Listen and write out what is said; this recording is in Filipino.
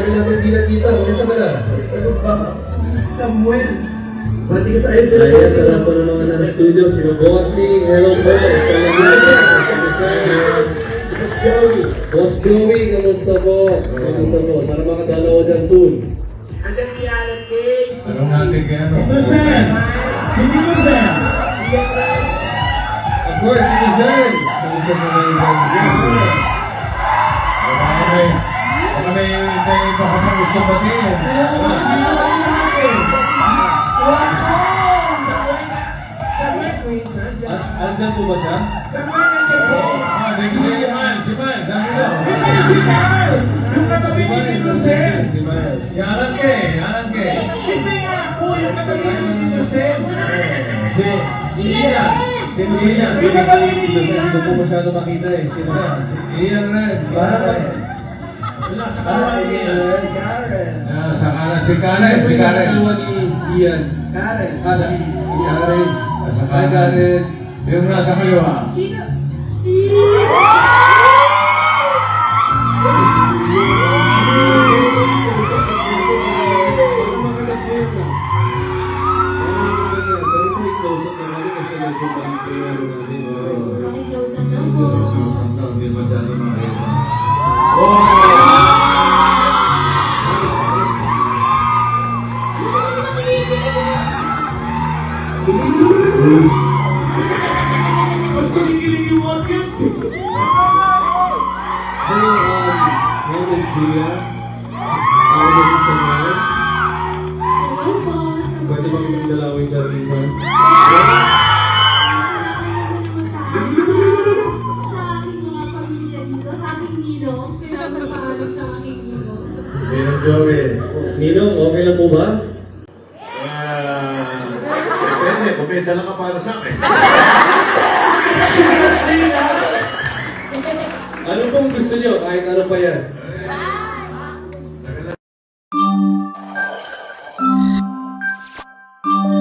kanina ko hindi nakita. Huwag sa manan. Ano ba? Samuel. Bati ka sa ayos. Ayos, alam ko na mga nasa studio. Sino Bossing, hello po. Sa Boss Chloe, kamusta po? Kamusta po? Sana makadalaw dyan soon. Hanggang si Alan Cage. Ano nga kay Gano? Ito Sam! Sino ko Sam? Of course, ito Sam! Kamusta po ngayon? Yes, sir! Baka may, may baka may gusto batiin. At andyan po ba siya? Ah, thank you si Man, si Man, mo. Ito si Miles. Yung katabi ni Sen. Si Man. Si Alan Kay, Alan Kay. Hindi nga ako. Yung katabi ni Sen. Si, si Ian. Si Ian. Yung katabi ni Ian. hindi ko masyado makita eh. Sino? Si Ian rin. Si Karen. Wala sa Ah, kawan ni Karen. Si Karen. Ah, sa kanan, si Karen, si Karen. Dalawa ni Ian. Karen. Ah, si si Karen. Ah, sa Hi, kanan. Karen. Yung nasa kaliwa. Sino? Pakiclose Mas kinikilig yung audience. Hello po. Sa Pwede bang dalawin ka rin sa... sa aking mga pamilya dito, sa aking ninong, pinapapaalam sa. Yung. Ninong, okay lang po ba? may dala ka para sa akin. ano pong gusto nyo? Kahit ano pa yan. Bye.